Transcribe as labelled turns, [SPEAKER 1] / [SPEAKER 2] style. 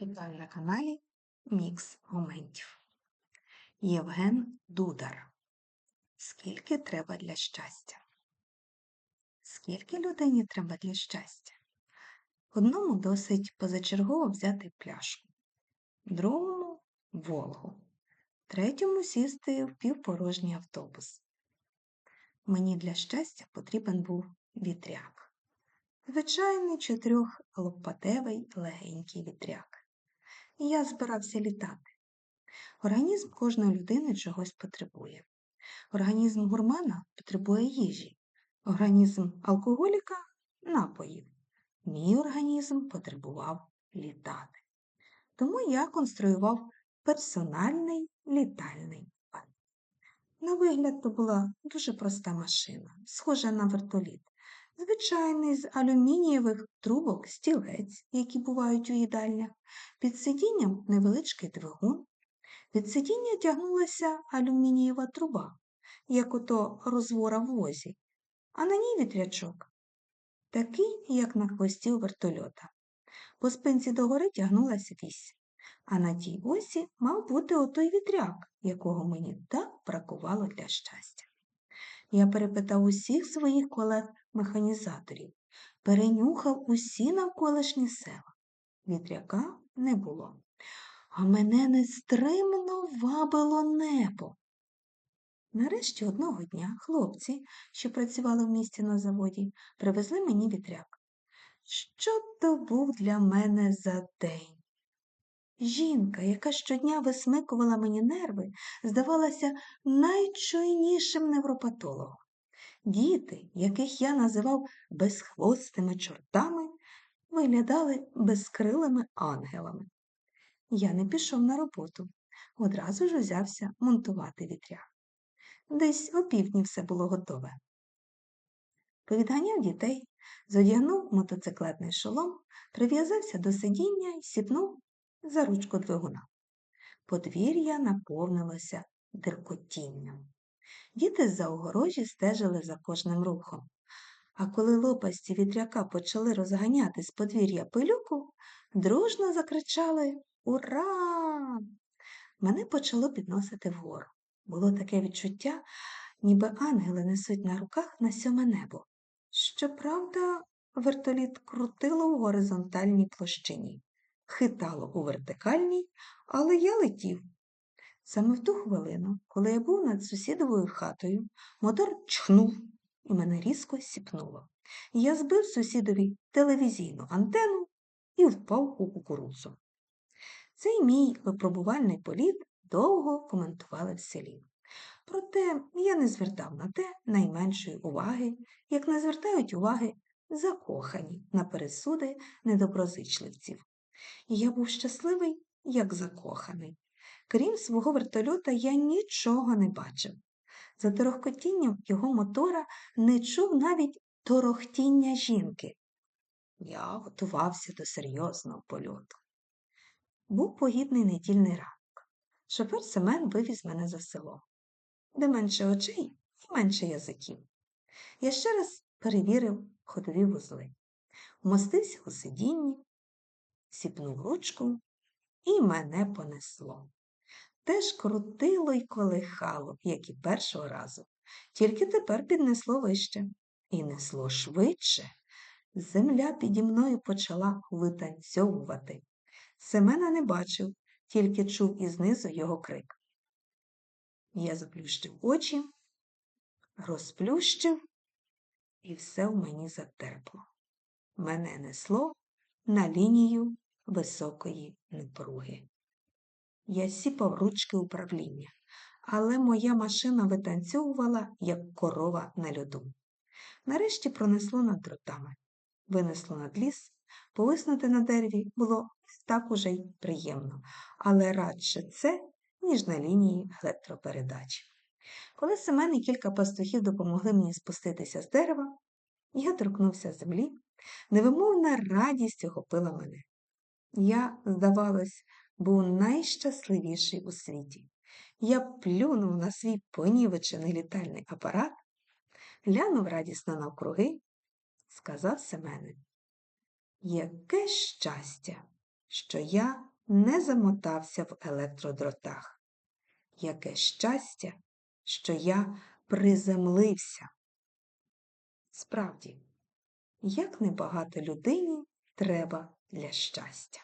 [SPEAKER 1] Вітаю на каналі Мікс моментів. Євген Дудар. Скільки треба для щастя? Скільки людині треба для щастя? Одному досить позачергово взяти пляшку, другому Волгу, третьому сісти в півпорожній автобус. Мені для щастя потрібен був вітряк. Звичайний чотирьохлопатевий легенький вітряк. Я збирався літати. Організм кожної людини чогось потребує. Організм гурмана потребує їжі, організм алкоголіка напоїв. Мій організм потребував літати. Тому я конструював персональний літальний апарат. На вигляд, то була дуже проста машина, схожа на вертоліт. Звичайний з алюмінієвих трубок стілець, які бувають у їдальнях, під сидінням невеличкий двигун. Від сидіння тягнулася алюмінієва труба, як ото розвора в возі, а на ній вітрячок, такий, як на хвості вертольота. По спинці догори тягнулася вісь, а на тій осі мав бути отой вітряк, якого мені так бракувало для щастя. Я перепитав усіх своїх колег-механізаторів, перенюхав усі навколишні села. Вітряка не було, а мене нестримно вабило небо. Нарешті одного дня хлопці, що працювали в місті на заводі, привезли мені вітряк. Що то був для мене за день? Жінка, яка щодня висмикувала мені нерви, здавалася найчуйнішим невропатологом. Діти, яких я називав безхвостими чортами, виглядали безкрилими ангелами. Я не пішов на роботу, одразу ж узявся монтувати вітряк. Десь опівдні все було готове. Повідганяв дітей, зодягнув мотоциклетний шолом, прив'язався до сидіння і сіпнув за ручку двигуна. Подвір'я наповнилося диркотінням. Діти з-за огорожі стежили за кожним рухом. А коли лопасті вітряка почали розганяти з подвір'я пилюку, дружно закричали Ура! Мене почало підносити вгору. Було таке відчуття, ніби ангели несуть на руках на сьоме небо. Щоправда, вертоліт крутило у горизонтальній площині, хитало у вертикальній, але я летів. Саме в ту хвилину, коли я був над сусідовою хатою, мотор чхнув і мене різко сіпнуло. Я збив сусідові телевізійну антенну і впав у кукурудзу. Цей мій випробувальний політ довго коментували в селі. Проте я не звертав на те найменшої уваги, як не звертають уваги закохані на пересуди недоброзичливців. Я був щасливий, як закоханий. Крім свого вертольота, я нічого не бачив. За торохкотінням його мотора не чув навіть торохтіння жінки. Я готувався до серйозного польоту. Був погідний недільний ранок. Шофер Семен вивіз мене за село, де менше очей і менше язиків. Я ще раз перевірив ходові вузли, вмостився у сидінні, сіпнув ручку і мене понесло. Теж крутило й колихало, як і першого разу, тільки тепер піднесло вище і несло швидше. Земля піді мною почала витанцьовувати. Семена не бачив, тільки чув ізнизу його крик. Я заплющив очі, розплющив, і все в мені затерпло. Мене несло на лінію високої напруги. Я сіпав ручки управління, але моя машина витанцьовувала, як корова на льоду. Нарешті пронесло над дротами, винесло над ліс, повиснути на дереві було так уже й приємно, але радше це, ніж на лінії електропередач. Коли Семен і кілька пастухів допомогли мені спуститися з дерева, я торкнувся землі, невимовна радість охопила мене. Я, здавалось, був найщасливіший у світі. Я плюнув на свій понівечений літальний апарат, глянув радісно навкруги, сказав Семене, яке щастя, що я не замотався в електродротах. Яке щастя, що я приземлився. Справді, як небагато людині треба для щастя.